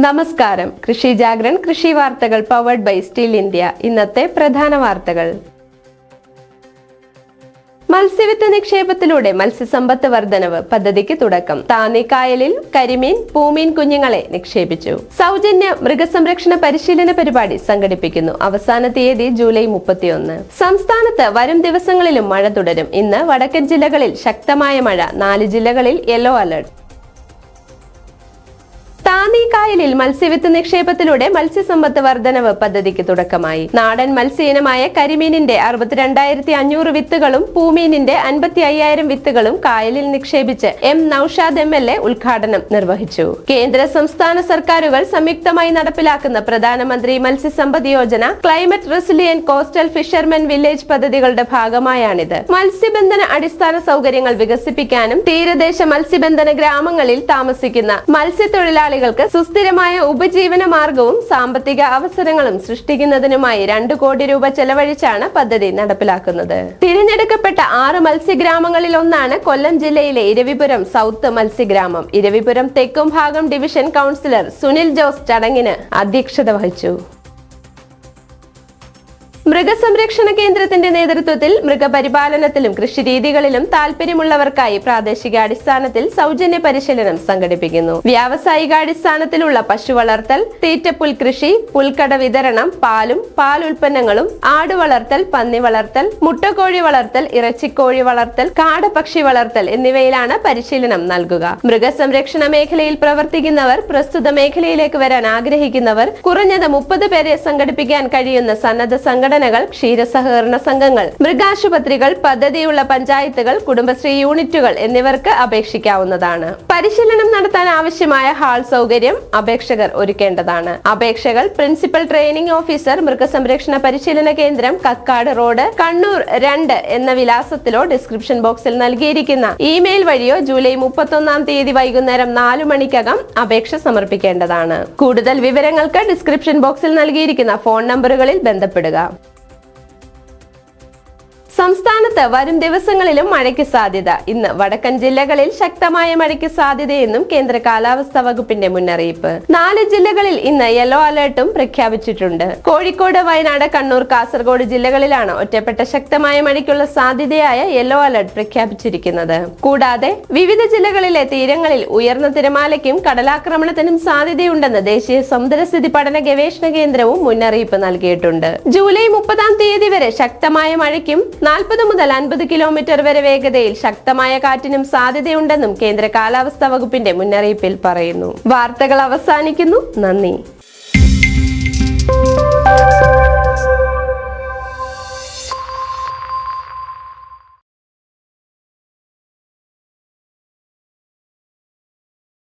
നമസ്കാരം. കൃഷി ജാഗ്രൻ കൃഷി വാർത്തകൾ പവർഡ് ബൈ സ്റ്റീൽ ഇന്ത്യ ഇന്നത്തെ പ്രധാന വാർത്തകൾ. മത്സ്യവിത്ത് നിക്ഷേപത്തിലൂടെ മത്സ്യസമ്പത്ത് വർധനവ് പദ്ധതിക്ക് തുടക്കം. താന്നിക്കായലിൽ കരിമീൻ പൂമീൻ കുഞ്ഞുങ്ങളെ നിക്ഷേപിച്ചു. സൗജന്യ മൃഗസംരക്ഷണ പരിശീലന പരിപാടി സംഘടിപ്പിക്കുന്നു. അവസാന തീയതി ജൂലൈ മുപ്പത്തിയൊന്ന്. സംസ്ഥാനത്ത് വരും ദിവസങ്ങളിലും മഴ തുടരും. ഇന്ന് വടക്കൻ ജില്ലകളിൽ ശക്തമായ മഴ. നാല് ജില്ലകളിൽ യെല്ലോ അലർട്ട് താന്നിക്കായലിൽ മത്സ്യവിത്ത് നിക്ഷേപത്തിലൂടെ മത്സ്യസമ്പത്ത് വർധനവ് പദ്ധതിക്ക് തുടക്കമായി. നാടൻ മത്സ്യയിനമായ കരിമീനിന്റെ അറുപത്തിരണ്ടായിരത്തി അഞ്ഞൂറ് വിത്തുകളും പൂമീനിന്റെ അൻപത്തി അയ്യായിരം വിത്തുകളും കായലിൽ നിക്ഷേപിച്ച് M Naushad M L A ഉദ്ഘാടനം നിർവഹിച്ചു. കേന്ദ്ര സംസ്ഥാന സർക്കാരുകൾ സംയുക്തമായി നടപ്പിലാക്കുന്ന Pradhan Mantri Matsya Sampada Yojana climate resilient coastal fishermen village പദ്ധതികളുടെ ഭാഗമായാണിത്. മത്സ്യബന്ധന അടിസ്ഥാന സൗകര്യങ്ങൾ വികസിപ്പിക്കാനും തീരദേശ മത്സ്യബന്ധന ഗ്രാമങ്ങളിൽ താമസിക്കുന്ന മത്സ്യത്തൊഴിലാളികൾക്ക് സുസ്ഥിരമായ ഉപജീവന മാർഗവും സാമ്പത്തിക അവസരങ്ങളും സൃഷ്ടിക്കുന്നതിനുമായി രണ്ടു കോടി രൂപ ചെലവഴിച്ചാണ് പദ്ധതി നടപ്പിലാക്കുന്നത്. തിരഞ്ഞെടുക്കപ്പെട്ട ആറ് മത്സ്യഗ്രാമങ്ങളിൽ ഒന്നാണ് കൊല്ലം ജില്ലയിലെ ഇരവിപുരം സൗത്ത് മത്സ്യഗ്രാമം. ഇരവിപുരം തെക്കും ഭാഗം ഡിവിഷൻ കൗൺസിലർ സുനിൽ ജോസ് ചടങ്ങിന് അധ്യക്ഷത വഹിച്ചു. മൃഗസംരക്ഷണ കേന്ദ്രത്തിന്റെ നേതൃത്വത്തിൽ മൃഗപരിപാലനത്തിലും കൃഷിരീതികളിലും താല്പര്യമുള്ളവർക്കായി പ്രാദേശികാടിസ്ഥാനത്തിൽ സൗജന്യ പരിശീലനം സംഘടിപ്പിക്കുന്നു. വ്യാവസായികാടിസ്ഥാനത്തിലുള്ള പശു വളർത്തൽ തീറ്റപ്പുൽ കൃഷി പുൽക്കട വിതരണം പാലും പാൽ ഉൽപ്പന്നങ്ങളും ആട് വളർത്തൽ പന്നി വളർത്തൽ മുട്ടക്കോഴി വളർത്തൽ ഇറച്ചിക്കോഴി വളർത്തൽ കാടപക്ഷി വളർത്തൽ എന്നിവയിലാണ് പരിശീലനം നൽകുക. മൃഗസംരക്ഷണ മേഖലയിൽ പ്രവർത്തിക്കുന്നവർ പ്രസ്തുത മേഖലയിലേക്ക് വരാൻ ആഗ്രഹിക്കുന്നവർ കുറഞ്ഞത് മുപ്പത് പേരെ സംഘടിപ്പിക്കാൻ കഴിയുന്ന സന്നദ്ധ സംഘടനകൾ ക്ഷീരസഹകരണ സംഘങ്ങൾ മൃഗാശുപത്രികൾ പദ്ധതിയുള്ള പഞ്ചായത്തുകൾ കുടുംബശ്രീ യൂണിറ്റുകൾ എന്നിവർക്ക് അപേക്ഷിക്കാവുന്നതാണ്. പരിശീലനം നടത്താൻ ആവശ്യമായ ഹാൾ സൗകര്യം അപേക്ഷകർ ഒരുക്കേണ്ടതാണ്. അപേക്ഷകൾ പ്രിൻസിപ്പൽ ട്രെയിനിംഗ് ഓഫീസർ മൃഗസംരക്ഷണ പരിശീലന കേന്ദ്രം കക്കാട് റോഡ് കണ്ണൂർ രണ്ട് എന്ന വിലാസത്തിലോ ഡിസ്ക്രിപ്ഷൻ ബോക്സിൽ നൽകിയിരിക്കുന്ന ഇമെയിൽ വഴിയോ ജൂലൈ മുപ്പത്തൊന്നാം തീയതി വൈകുന്നേരം നാലു മണിക്കകം അപേക്ഷ സമർപ്പിക്കേണ്ടതാണ്. കൂടുതൽ വിവരങ്ങൾക്ക് ഡിസ്ക്രിപ്ഷൻ ബോക്സിൽ നൽകിയിരിക്കുന്ന ഫോൺ നമ്പറുകളിൽ ബന്ധപ്പെടുക. സംസ്ഥാനത്ത് വരും ദിവസങ്ങളിലും മഴയ്ക്ക് സാധ്യത. ഇന്ന് വടക്കൻ ജില്ലകളിൽ ശക്തമായ മഴയ്ക്ക് സാധ്യതയെന്നും കേന്ദ്ര കാലാവസ്ഥാ വകുപ്പിന്റെ മുന്നറിയിപ്പ്. നാല് ജില്ലകളിൽ ഇന്ന് യെല്ലോ അലേർട്ടും പ്രഖ്യാപിച്ചിട്ടുണ്ട്. കോഴിക്കോട് വയനാട് കണ്ണൂർ കാസർഗോഡ് ജില്ലകളിലാണ് ഒറ്റപ്പെട്ട ശക്തമായ മഴയ്ക്കുള്ള സാധ്യതയായ യെല്ലോ അലേർട്ട് പ്രഖ്യാപിച്ചിരിക്കുന്നത്. കൂടാതെ വിവിധ ജില്ലകളിലെ തീരങ്ങളിൽ ഉയർന്ന തിരമാലയ്ക്കും കടലാക്രമണത്തിനും സാധ്യതയുണ്ടെന്ന് ദേശീയ സമുദ്രസ്ഥിതി പഠന ഗവേഷണ കേന്ദ്രവും മുന്നറിയിപ്പ് നൽകിയിട്ടുണ്ട്. ജൂലൈ മുപ്പതാം തീയതി വരെ ശക്തമായ മഴയ്ക്കും നാൽപ്പത് മുതൽ അൻപത് കിലോമീറ്റർ വരെ വേഗതയിൽ ശക്തമായ കാറ്റിനും സാധ്യതയുണ്ടെന്നും കേന്ദ്ര കാലാവസ്ഥാ വകുപ്പിന്റെ മുന്നറിയിപ്പിൽ പറയുന്നു. വാർത്തകൾ അവസാനിക്കുന്നു. നന്ദി.